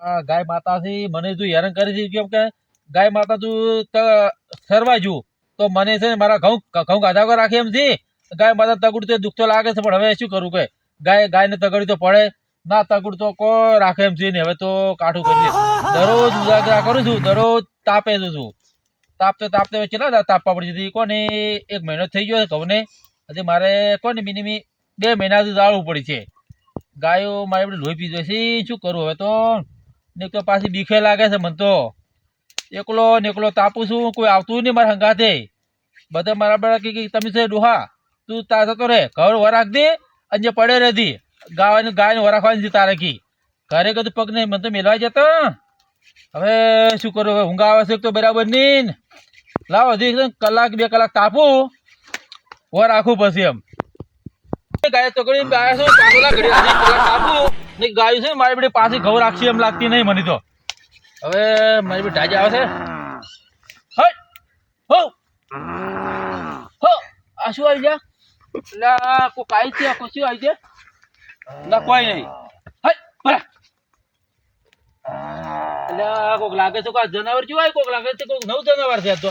ગાય માતાથી મને તું હેરાન કરી છે કેમ કે ગાય માતા તું સરવાય સરવા જુ તો મને છે ને મારા ઘઉં ઘઉં ગાધા વગર રાખે એમ છે. ગાય માતા તગડું તો દુઃખ તો લાગે છે, પણ હવે શું કરું કે? ગાય, ગાયને તગડી તો પડે, ના તગડું તો કો રાખે એમ છે ને? હવે તો કાઠું કરી દરરોજ ઉજાગરા કરું છું, દરરોજ તાપે છું તાપતે તાપતે કેટલા તાપવા પડી જતી? કોને? એક મહિનો થઈ ગયો ઘઉંને. હજી મારે કોને મિનિમી બે મહિના સુધી દાળવું પડી છે. ગાયો મારે લોહી પીધો છે શું કરું હવે તો? ને તો પાછી બીખે લાગે છે મને તો. એકલો ને એકલો તાપું છું, કોઈ આવતું નહીં મારા હંગાથે. બધા મારા બડા કે તમે છે ડોહા, તું તાર જતો રે ઘર વરાખ દે અને જે પડે રહેતી ગાવાની ગાયને વરાખવાની તારે કી. ઘરે કદું પગ નહીં, મને તો મેળવા જતો. હવે શું કરું, હવે ઊંઘ આવે છે તો બરાબર નહીં લાવો, હજી કલાક, બે કલાક તાપું. વર રાખું પછી એમ. ગાય તકડી ગાય છે, પાછલા ઘડી તાપું ને ગાયું છે મારી બેટી પાછી ઘઉં રાખશે એમ લાગતી નહીં મને તો. હવે મારી બેટી ઢાજી આવે છે. હટ હો! હો! આ શું આવી ગયા? એટલે કોક આવી છે, આ શું આવી છે ના, કોઈ નહીં. હટ બરા એટલે કોક લાગે છે કોક જનાવર જેવું હોય કોક લાગે છે, કોક નવ જનાવર છે તો.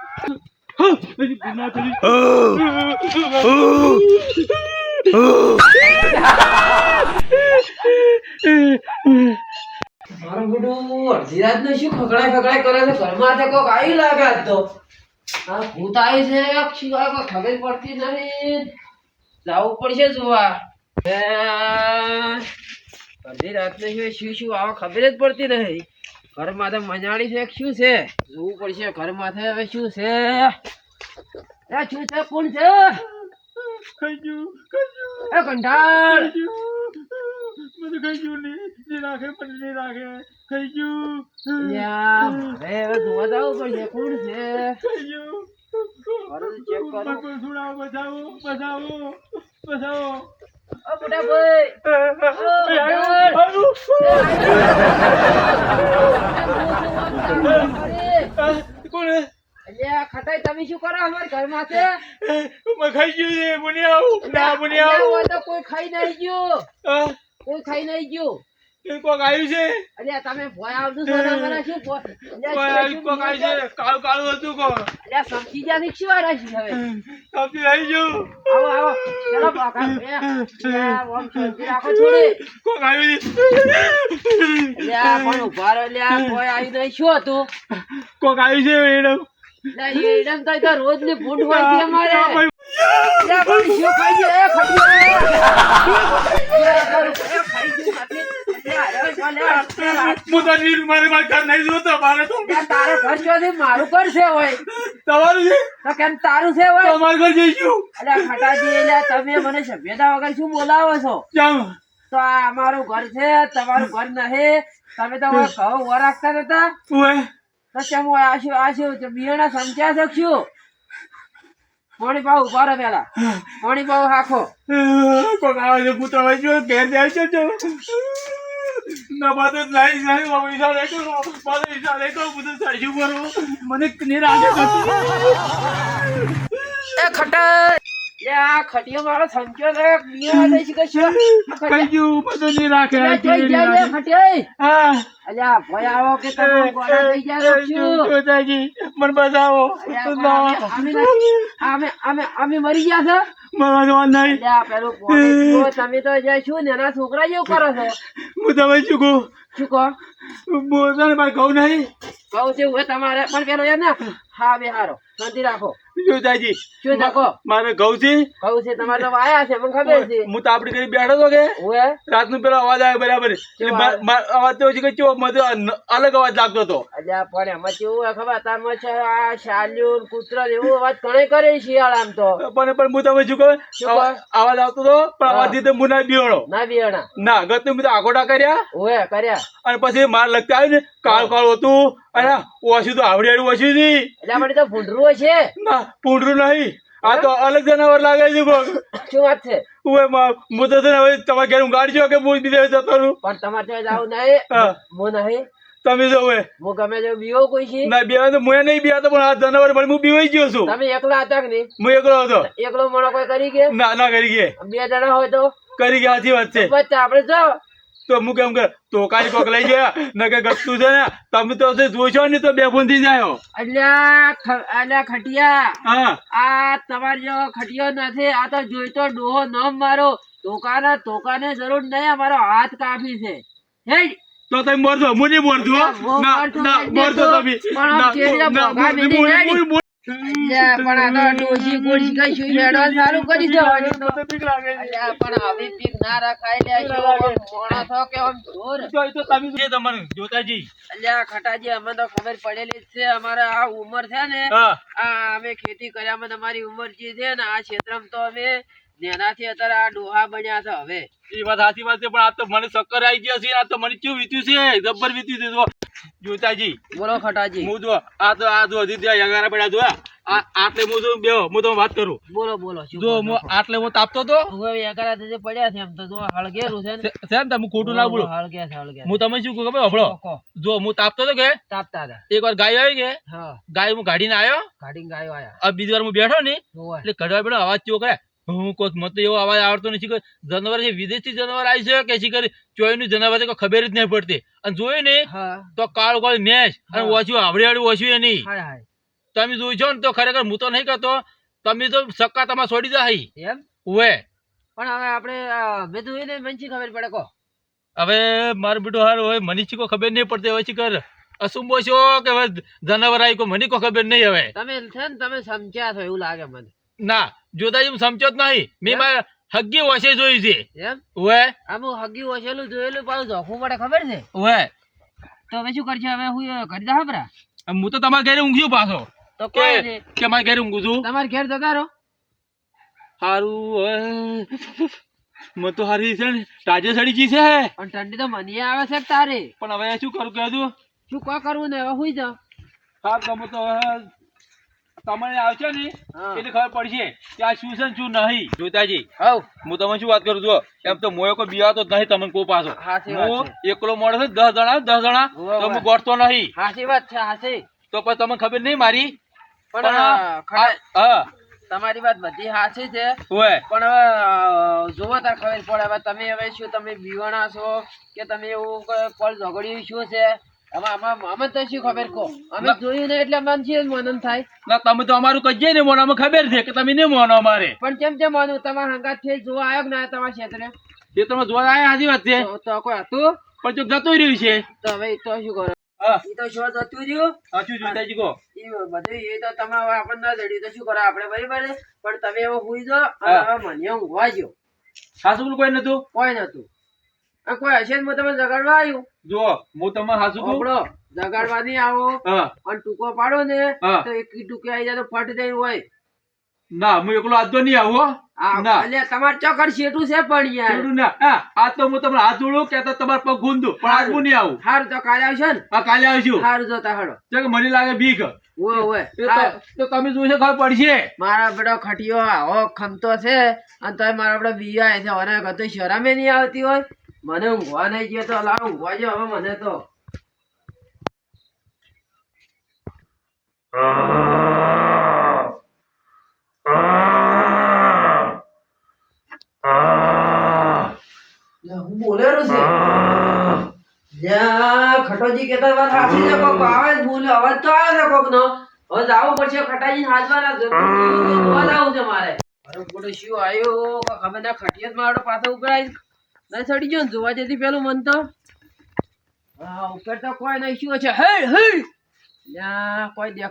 મારું શું ખકડાય ખકડાય કરે છે? ઘરમાં તે કોક આવી લાગે આજ તો. આ ભૂત આવી છે શું ખબર પડતી નથી. જવું પડશે જોવા. અડધી રાત ને શું શું, આવા ખબર જ પડતી નથી. ઘરમાં માથે મજાડી છે શું છે? જોવું પડશે ઘરમાં છે હવે શું છે? એ શું છે કોણ છે? એ કંટાળ. યા, હવે હવે જોવા જવું પડશે કોણ છે? ગયું. ચેક કરો. ઓ મોટા ભાઈ અલ્યા ખટાઈ તમે શું કરો અમારા ઘરમાં છે અલ્યા, હોય તો કોઈ ખાઈ નહીં ગયો કોઈ ખાઈ નહીં ગયું અલ્યા તમે ભોય આવતું છો ને અમારા શું ભોય? અલ્યા સમજી ની શું વાળા છે. હવે આવો આવો. ચલો બાકા ઓમ શાંતિ રાખો થોડી. અલ્યા પણ ઊભા રહો અલ્યા કોઈ આવી નહીં શું હતું? અલ્યા, એ એડમ તો અહીં તો રોજની ભૂંડ હોય છે અમારે. અલ્યા, પણ શું ખાઈ ગયો? એ ખાઈ ગયો, ઘર મારું ઘર છે હોય. તો કેમ તારું છે હોય? ખટાજી તમે મને સભ્યતા વગર શું બોલાવો છો? તો આ અમારું ઘર છે તમારું ઘર નહીં. તમે તો હવે ઘઉં વરાખતા નતા. તો કેમ હોય આ શું આ શું બિયાણા સમજ્યા છો કે શું પાણી પાવ ઊભા રહો પેલા. પાણી પાવ હાખો એ ખટા. આ ખટિયો મારો જોઈ જાય લે. અલ્યા ભય આવો કે તમે થઈ છો અમે અમે અમે મરી ગયા છો? અલ્યા જવાન નહીં. તમે તો જે ને એના છોકરા જેવું કરો છો? શું કહો? કહું? છે હવે તમારે પણ પેલો એમ ને હા બે હારો. શાંતિ રાખો. જોતાજી શું રાખો? મારે ઘઉં છે તમારે તો છે મને ખબર છે. હું તાપડી કરી બેઠો તો કે? ઓએ નું પેલો અવાજ આવ્યો બરાબર. એટલે અવાજ તો કઈ ચેવો, મને અલગ અવાજ લાગતો હતો. અલ્યા પણ એમાં કેવું હોય ખબર? તારમાં છે આ શાલ્યું કૂતરા એવું અવાજ ઘણે કરે શિયાળામાં તો. પણ પણ હું તમે શું કહું? અવાજ આવતો હતો પણ અવાજથી હું ના બિયોણો ના બિયોણા ના ગત મેં તો આખોટા કર્યા. ઓએ કર્યા. અને પછી માર લગતા આવ્યું ને કાળ કાળ હતું. અને ઓછું તો આવડેલું ઓછું હતી. એટલે આપણે તો ભૂંડરું છે? ના પૂંડરું નહીં. આ તો અલગ જનાવર લાગે છે કોક. શું વાત છે? ઉવે માં- હું તો તને હવે તમારા ઘેર ઊંઘાડજો કે હું બીજે જતો રહું. પણ તમારે ત્યાં જાવ નહીં. હા. હું નહીં. તમે જો હવે. હું ગમે જો બીવો કોઈ છે? ના બીવા તો હું નહીં બે પણ આ જનાવર પણ હું બીવાઈ ગયો છું. તમે એકલા હતા કે નહીં? હું એકલો હતો. એકલો મોણો કોઈ કરી કે ના ના કરી કે બે જણા હોય તો? કરી ગયા સાચી વાત છે. બચ્ચા આપણે જાઓ તો અમુક એમ કે તો કોક લઈ ગયા ન કે ગતું છે ને તમે તો જોશો ને તો બેથી જાય અલ્યા ખટિયા. હા. આ તમારી જેવો ખટિયો નથી આ તો જોઈતો ડોહો ન મારો. ટોકાના ટોકાને જરૂર નહીં અમારો હાથ કાપી છે. હે તો તમે નહીં મરજો હો. ના ના તમે. ના, ના, ભોગા હું- મેલી હું- રેડી. હું- હું- અલ્યા પણ આ તો ડોશી ગોશી કઈ શું હેડવાનું ચાલુ કરી દેવાનું તો. બીક લાગે અલ્યા પણ આવી પીક ના રખાય લે શું થો કે આમ જોર? તો તો તમે જે તમારે જોતાજી. અલ્યા ખટાજી અમે તો ખબર પડેલી છે. અમારે આ ઉંમર છે ને આ અમે ખેતી કર્યામાં તમારી ઉંમર જે છે ને આ ક્ષેત્રમાં તો અમે નેનાથી અત્યારે આ ડોહા બન્યા છે હવે. એ વાત સાચી વાત છે પણ આ તો મને ચક્કર આવી ગયા છે આ તો મને કેવું વીત્યું છે? જબ્બર વીત્યું છે જો. જોતાજી. બોલો ખટાજી. હું જો આ તો આ જો હજી ત્યાં યગારા પડ્યા જો આ આટલે હું જો બેહો હું તમને વાત કરું. બોલો બોલો જો હું આટલે હું તાપતો તો હવે એકારા જે પડ્યા છે એમ તો જો હળગેલું છે ને. છે ને તમે ખોટું ના બોલો હળગે છે હળગે હું તમે શું કહું ખબર? હભળો. જો હું તાપતો તો કે? તાપતા હતા. એક વાર ગાય આવી કે? હા. ગાય હું ગાડીને આવ્યો. ગાડીને ગાયો આયા હવે બીજી વાર હું બેઠો ને એટલે ઘડવા બેઠો અવાજ ચો કરે? હું કોક મત એવો અવાજ આવડતો નથી કે જનાવર છે વિદેશી જનાવર આવી છે કે શી કરી? ચોયનું જનાવર છે ખબર જ નહીં પડતી. અને જોયું ને તો કાળ કાળ મેચ અને ઓછું આવડી આવડી ઓછું એ નહીં. હાય હાય. તમે જોયું છો ને તો ખરેખર હું તો નહીં કરતો તમે તો સક્કા તમારે છોડી જાય એમ? ઉવે. પણ હવે આપણે મેં તો ને મને ખબર પડે કો હવે મારું બેટું હાર હોય મને કો ખબર નહીં પડતી હવે શી કર. અસુંબો છો કે હવે જનાવર આવી કોઈ મને કોઈ ખબર નહીં હવે. તમે છે ને તમે સમજ્યા છો એવું લાગે મને. ના જોતા હું સમજો જ નહીં. મેં? મારા હગ્ગી વસે જોયું છે. એમ? ઓએ આમ હું હગી ઓછેલું જોયેલું પાછું જોખું પડે ખબર છે? ઓએ તો હવે શું કરશે હવે હું કરી દા બરા હું તો તમારા ઘરે ઊંઘ્યું પાછો. તો કોઈ કે મારા ઘરે ઊંઘું છું? તમારા ઘેર જતા રહો હારું મને તો હારી છે ને તાજે સડી ગઈ છે. પણ ઠંડી તો મને આવે છે તારે. પણ હવે શું કરું કહેતું શું કો કરવું ને? હવે હુઈ જાવ હા તમે તો હવે તમને આવશે ને એટલે ખબર પડશે કે આ શું છે ને શું નહીં. જોતાજી હવ. હું તમને શું વાત કરું છું એમ તો મોયો કોઈ બિયાતો જ નહીં તમને કોઈ પાછો. હું એકલો છે દસ જણા દસ જણા તો હું ગોઠતો નહીં. હાસી વાત છે હાસી તો પછી તમને ખબર નહીં મારી? પણ હા તમારી વાત બધી હાસી છે. પણ હવે જોવો તાર ખબર પડે હવે તમે હવે શું તમે બીવાણા છો કે તમે એવું કોઈ ઝઘડ્યું શું છે? તમે તો અમારું કહીએ ને ખબર છે કે તમે નહીં મોનો અમારે. પણ કેમ કેમ માનું? તમારા હંગાતથી જોવા આવ્યો ના તમારા ક્ષેત્રે? એ તમે જોવા આવ્યા સાચી વાત છે. તો- તો કોઈ હતું? પણ જો જતું રહ્યું છે. તો હવે તો શું કરો? એ તો શું જતું રહ્યું? સાચું જોતાજી કહો. ઈ બધું એ તો તમે હવે આપણને ના જડ્યું. તો શું કરો? આપણે બરાબર પણ તમે એવો હુઈ અને. હવે મને ઊંઘવા ગયો સાસુ કોઈ નતું? કોઈ નતું. આ કોઈ હશે હું તમે જગાડવા આવ્યું જો હું તમે સાસુ કહું. જગાડવા નહીં આવો. અને ટૂંકો પાડો ને તો એક ટૂંકે આવી જાય તો ફટ દઈ હોય. ના હું એકલો આજો નહીં આવું ના. એટલે તમારે ચોકડ શેઠું છે પણ યાર. ના. હા તો હું તમને હાથ જોડું કે તો તમારા પગ ગુંદું પણ આજ હું નહીં આવું. સારું તો કાલે આવશે ને. હા કાલે આવશું સારું તો તાહડો મને લાગે બીક. ઓય ઓય. તો- તો તમે જોશો ખબર પડશે મારા બેટો ખટીયો આવો ખમતો છે અને તમે મારા આપડે બીયા છે અને શરમે નહીં આવતી હોય. મને ઊંઘવા નહીં ગયો તો લાવ ઊંઘવા જો હવે મને તો. હું બોલેલો છે. ખટોજી કેતા વાત હાથી ને કોક આવે જ બોલે અવાજ તો આવે છે કોક નો હવે જવું પડશે ખટાજી હાજવાના જોવા જાવું છે મારે. અરે મોટો શું આવ્યો? ખબર ના ખટિયાત મારો પાછો ઉકળાય ના ચડી ગયો ને, જોવા જતી પેલું મન તો. હા, ઉપર તો કોઈ નહીં, શું છે? હે હે ના કોઈ દેખ